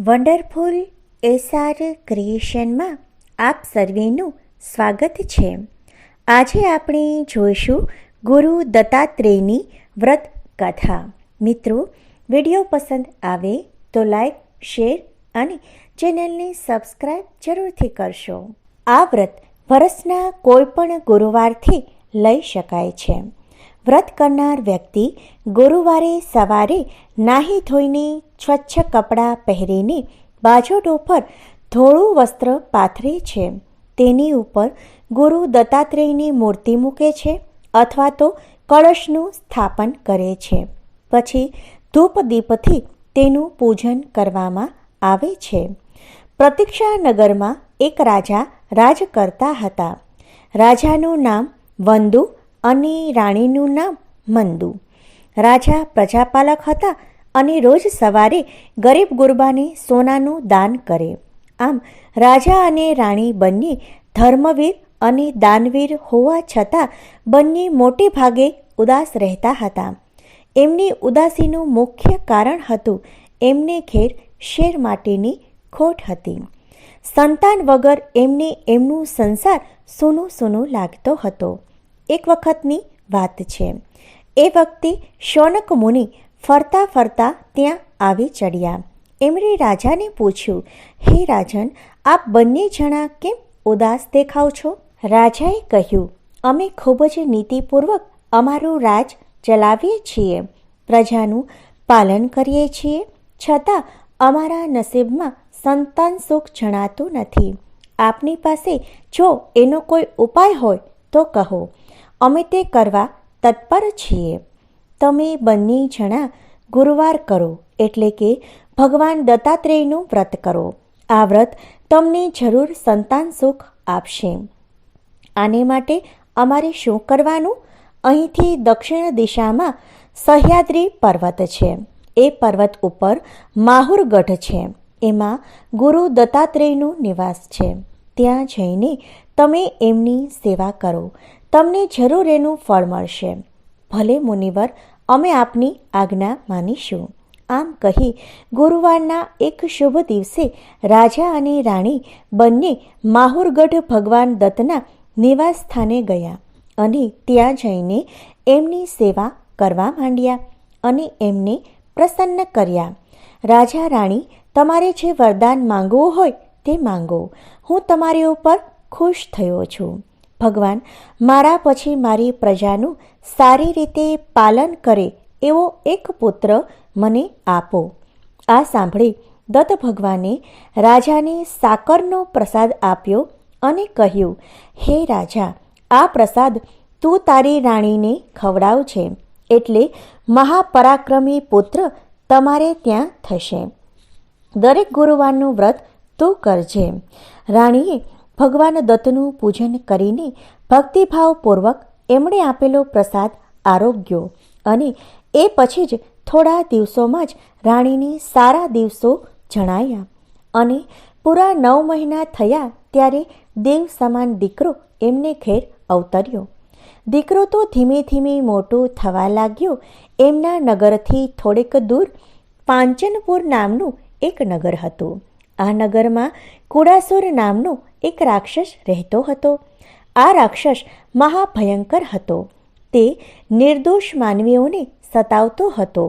Wonderful SR ક્રિએશનમાં આપ સર્વેનું સ્વાગત છે. આજે આપણે જોઈશું ગુરુ દત્તાત્રેયની વ્રત કથા મિત્રો, વીડિયો પસંદ આવે તો લાઈક, શેર અને ચેનલને સબસ્ક્રાઈબ જરૂરથી કરશો. આ વ્રત વર્ષના કોઈપણ ગુરુવારથી લઈ શકાય છે. વ્રત કરનાર વ્યક્તિ ગુરુવારે સવારે નાહી ધોઈને સ્વચ્છ કપડાં પહેરીને બાજોટ ઉપર ધોળું વસ્ત્ર પાથરે છે. તેની ઉપર ગુરુ દત્તાત્રેયની મૂર્તિ મૂકે છે અથવા તો કળશનું સ્થાપન કરે છે. પછી ધૂપ દીપથી તેનું પૂજન કરવામાં આવે છે. પ્રતિક્ષાનગરમાં એક રાજા રાજ કરતા હતા. રાજાનું નામ વંદુ અને રાણીનું નામ મંદુ. રાજા પ્રજાપાલક હતા અને રોજ સવારે ગરીબ ગુરબાને સોનાનું દાન કરે. આમ રાજા અને રાણી બંને ધર્મવીર અને દાનવીર હોવા છતાં બંને મોટે ભાગે ઉદાસ રહેતા હતા. એમની ઉદાસીનું મુખ્ય કારણ હતું એમને ઘેર શેર માટેની ખોટ હતી. સંતાન વગર એમને એમનું સંસાર સૂનું સૂનું લાગતો હતો. એક વખતની વાત છે. એ વખતે શૌનક મુનિ ફરતા ફરતા ત્યાં આવી ચડ્યા. એમણે રાજાને પૂછ્યું, હે રાજન, આપ બંને જણા કેમ ઉદાસ દેખાવ છો? રાજાએ કહ્યું, અમે ખૂબ જ નીતિપૂર્વક અમારું રાજ ચલાવીએ છીએ. પ્રજાનું પાલન કરીએ છીએ. છતાં અમારા નસીબમાં સંતાન સુખ જણાતું નથી. આપની પાસે જો એનો કોઈ ઉપાય હોય તો કહો. અમે તે કરવા તત્પર છીએ. તમે બંને જણા ગુરુવાર કરો, એટલે કે ભગવાન દત્તાત્રેયનું વ્રત કરો. આ વ્રત તમને જરૂર સંતાન સુખ આપશે. આને માટે અમારે શું કરવાનું? અહીંથી દક્ષિણ દિશામાં સહ્યાદ્રી પર્વત છે. એ પર્વત ઉપર માહુરગઢ છે. એમાં ગુરુ દત્તાત્રેયનું નિવાસ છે. ત્યાં જઈને તમે એમની સેવા કરો. તમને જરૂર એનું ફળ મળશે. ભલે મુનિવર, અમે આપની આજ્ઞા માનીશું. આમ કહી ગુરુવારના એક શુભ દિવસે રાજા અને રાણી બંને માહુરગઢ ભગવાન દત્તના નિવાસ સ્થાને ગયા અને ત્યાં જઈને એમની સેવા કરવા માંડ્યા અને એમને પ્રસન્ન કર્યા. રાજા, રાણી, તમારે જે વરદાન માંગવું હોય તે માંગો. હું તમારી ઉપર ખુશ થયો છું. ભગવાન, મારા પછી મારી પ્રજાનું સારી રીતે પાલન કરે એવો એક પુત્ર મને આપો. આ સાંભળી દત્ત ભગવાને રાજાને સાકરનો પ્રસાદ આપ્યો અને કહ્યું, હે રાજા, આ પ્રસાદ તું તારી રાણીને ખવડાવજે, એટલે મહાપરાક્રમી પુત્ર તમારે ત્યાં થશે. દરેક ગુરુવારનું વ્રત તું કરજે. રાણીએ ભગવાન દત્તનું પૂજન કરીને ભક્તિભાવપૂર્વક એમણે આપેલો પ્રસાદ આરોગ્યો અને એ પછી જ થોડા દિવસોમાં જ રાણીને સારા દિવસો જણાયા અને પૂરા નવ મહિના થયા ત્યારે દેવ સમાન દીકરો એમને ઘેર અવતર્યો. દીકરો તો ધીમે ધીમે મોટો થવા લાગ્યો. એમના નગરથી થોડેક દૂર પાંચનપુર નામનું એક નગર હતું. આ નગરમાં કુડાસુર નામનો એક રાક્ષસ રહેતો હતો. આ રાક્ષસ મહાભયંકર હતો. તે નિર્દોષ માનવીઓને સતાવતો હતો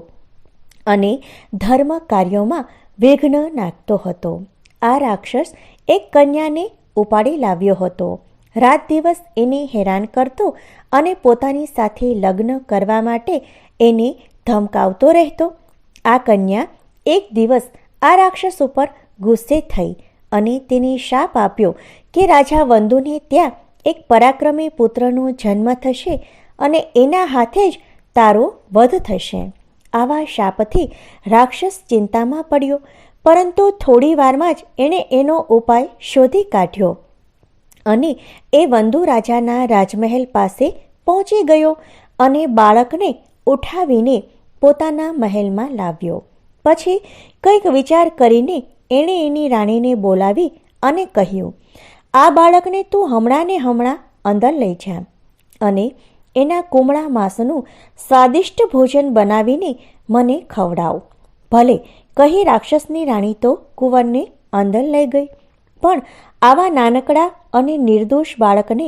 અને ધર્મ કાર્યોમાં વિઘ્ન નાખતો હતો. આ રાક્ષસ એક કન્યાને ઉપાડી લાવ્યો હતો. રાત દિવસ એને હેરાન કરતો અને પોતાની સાથે લગ્ન કરવા માટે એને ધમકાવતો રહેતો. આ કન્યા એક દિવસ આ રાક્ષસ ઉપર ગુસ્સે થઈ અને તેને શાપ આપ્યો કે રાજા વંદુને ત્યાં એક પરાક્રમી પુત્રનો જન્મ થશે અને એના હાથે જ તારો વધ થશે. આવા શાપથી રાક્ષસ ચિંતામાં પડ્યો, પરંતુ થોડી વારમાં જ એણે એનો ઉપાય શોધી કાઢ્યો અને એ વંદુ રાજાના રાજમહેલ પાસે પહોંચી ગયો અને બાળકને ઉઠાવીને પોતાના મહેલમાં લાવ્યો. પછી કંઈક વિચાર કરીને એણે એની રાણીને બોલાવી અને કહ્યું, આ બાળકને તું હમણાં ને હમણાં અંદર લઈ જા. અને એના કુમળા માંસનું સ્વાદિષ્ટ ભોજન બનાવીને મને ખવડાવ. ભલે કહી રાક્ષસની રાણી તો કુંવરને અંદર લઈ ગઈ, પણ આવા નાનકડા અને નિર્દોષ બાળકને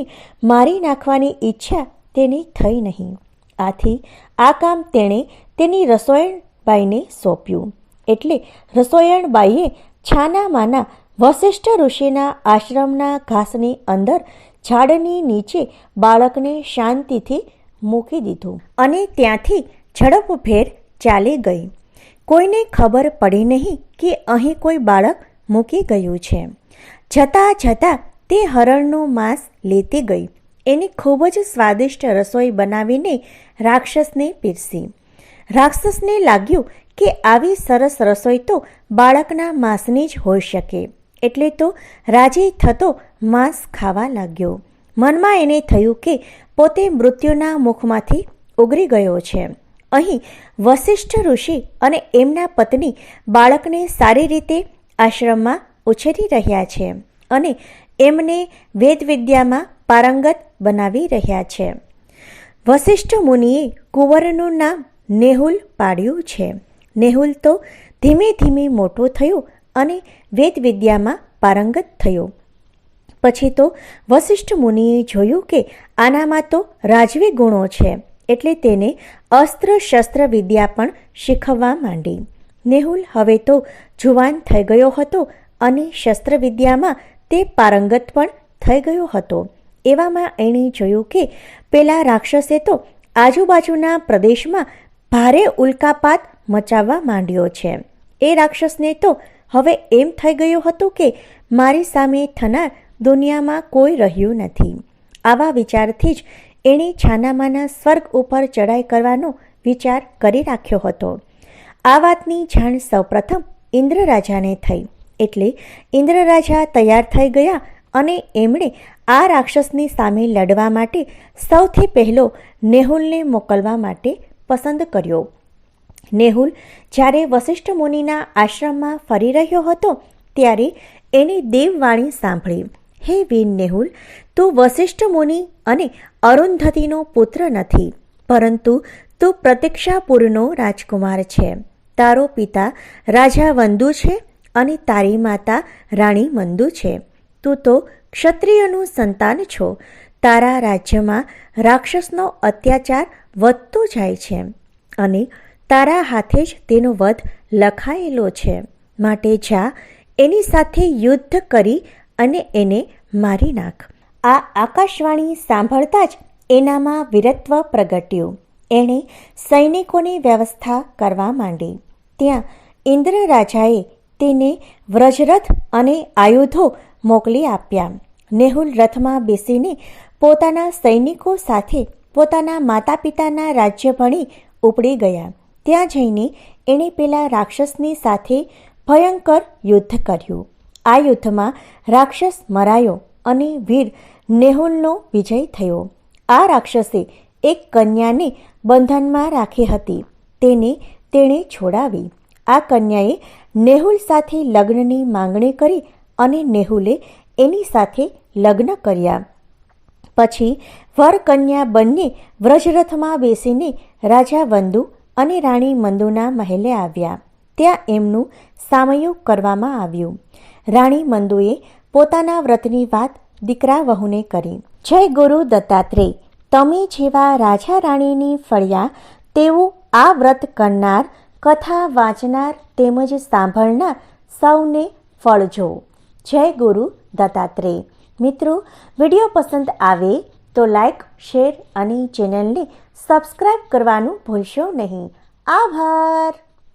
મારી નાખવાની ઈચ્છા તેની થઈ નહીં. આથી આ કામ તેણે તેની રસોઈણબાઈને સોંપ્યું. એટલે રસોઈણબાઈએ છાના વશિષ્ઠ ઋષિના આશ્રમના ઘાસની અંદર ઝાડની નીચે બાળકને શાંતિથી મૂકી દીધું અને ત્યાંથી ઝડપભેર ચાલી ગઈ. કોઈને ખબર પડી નહીં કે અહીં કોઈ બાળક મૂકી ગયું છે. જતાં જતાં તે હરણનું માંસ લેતી ગઈ. એની ખૂબ જ સ્વાદિષ્ટ રસોઈ બનાવીને રાક્ષસને પીરસી. રાક્ષસને લાગ્યું કે આવી સરસ રસોઈ તો બાળકના માંસની જ હોઈ શકે. એટલે તો રાજી થતો માંસ ખાવા લાગ્યો. મનમાં એને થયું કે પોતે મૃત્યુના મુખમાંથી ઉગરી ગયો છે. અહીં વસિષ્ઠ ઋષિ અને એમના પત્ની બાળકને સારી રીતે આશ્રમમાં ઉછેરી રહ્યા છે અને એમને વેદવિદ્યામાં પારંગત બનાવી રહ્યા છે. વસિષ્ઠ મુનિએ કુંવરનું નામ નેહુલ પાડ્યું છે. નેહુલ તો ધીમે ધીમે મોટો થયો અને વેદવિદ્યામાં પારંગત થયો. પછી તો વસિષ્ઠ મુનિએ જોયું કે આનામાં તો રાજવી ગુણો છે, એટલે તેને અસ્ત્ર શસ્ત્ર વિદ્યા પણ શીખવવા માંડી. નેહુલ હવે તો જુવાન થઈ ગયો હતો અને શસ્ત્રવિદ્યામાં તે પારંગત પણ થઈ ગયો હતો. એવામાં એણે જોયું કે પેલા રાક્ષસે તો આજુબાજુના પ્રદેશમાં ભારે ઉલ્કાપાત મચાવવા માંડ્યો છે. એ રાક્ષસને તો હવે એમ થઈ ગયું હતું કે મારી સામે થનાર દુનિયામાં કોઈ રહ્યું નથી. આવા વિચારથી જ એણે છાનામાના સ્વર્ગ ઉપર ચડાઈ કરવાનો વિચાર કરી રાખ્યો હતો. આ વાતની જાણ સૌપ્રથમ ઇન્દ્રરાજાને થઈ. એટલે ઇન્દ્રરાજા તૈયાર થઈ ગયા અને એમણે આ રાક્ષસની સામે લડવા માટે સૌથી પહેલો નેહુલને મોકલવા માટે પસંદ કર્યો. નેહુલ જ્યારે વસિષ્ઠ મુનિના આશ્રમમાં ફરી રહ્યો હતો ત્યારે એની દેવવાણી સાંભળી, હે વીન નેહુલ, તું વસિષ્ઠ મુનિ અને અરુંધતીનો પુત્ર નથી, પરંતુ તું પ્રતીક્ષાપુરનો રાજકુમાર છે. તારો પિતા રાજા વંદુ છે અને તારી માતા રાણી મંદુ છે. તું તો ક્ષત્રિયનું સંતાન છો. તારા રાજ્યમાં રાક્ષસનો અત્યાચાર વધતો જાય છે અને તારા હાથે જ તેનો વધ લખાયેલો છે. માટે જા, એની સાથે યુદ્ધ કરી અને એને મારી નાખ. આ આકાશવાણી સાંભળતા જ એનામાં વીરત્વ પ્રગટ્યું. એણે સૈનિકોની વ્યવસ્થા કરવા માંડી. ત્યાં ઇન્દ્ર રાજાએ તેને વ્રજરથ અને આયુધો મોકલી આપ્યા. નેહુલ રથમાં બેસીને પોતાના સૈનિકો સાથે પોતાના માતા પિતાના રાજ્ય ભણી ઉપડી ગયા. ત્યાં જઈને એણે પેલા રાક્ષસની સાથે ભયંકર યુદ્ધ કર્યું. આ યુદ્ધમાં રાક્ષસ મરાયો અને વીર નેહુલનો વિજય થયો. આ રાક્ષસે એક કન્યાને બંધનમાં રાખી હતી. તેને તેણે છોડાવી. આ કન્યાએ નેહુલ સાથે લગ્નની માંગણી કરી અને નેહુલે એની સાથે લગ્ન કર્યા. પછી વર કન્યા બંને વ્રજરથમાં બેસીને રાજા વંદુ અને રાણી મંદુના મહેલે આવ્યા. ત્યાં એમનું સામયું કરવામાં આવ્યું. રાણી મંદુએ પોતાના વ્રતની વાત દીકરા વહુને કરી. જય ગુરુ દત્તાત્રેય, તમે જેવા રાજા રાણીની ફળિયા તેવું આ વ્રત કરનાર, કથા વાંચનાર તેમજ સાંભળનાર સૌને ફળજો જય ગુરુ દત્તાત્રેય. મિત્રો, વીડિયો પસંદ આવે તો લાઈક, શેર અને ચેનલને સબસ્ક્રાઈબ કરવાનું ભૂલશો નહીં. આભાર.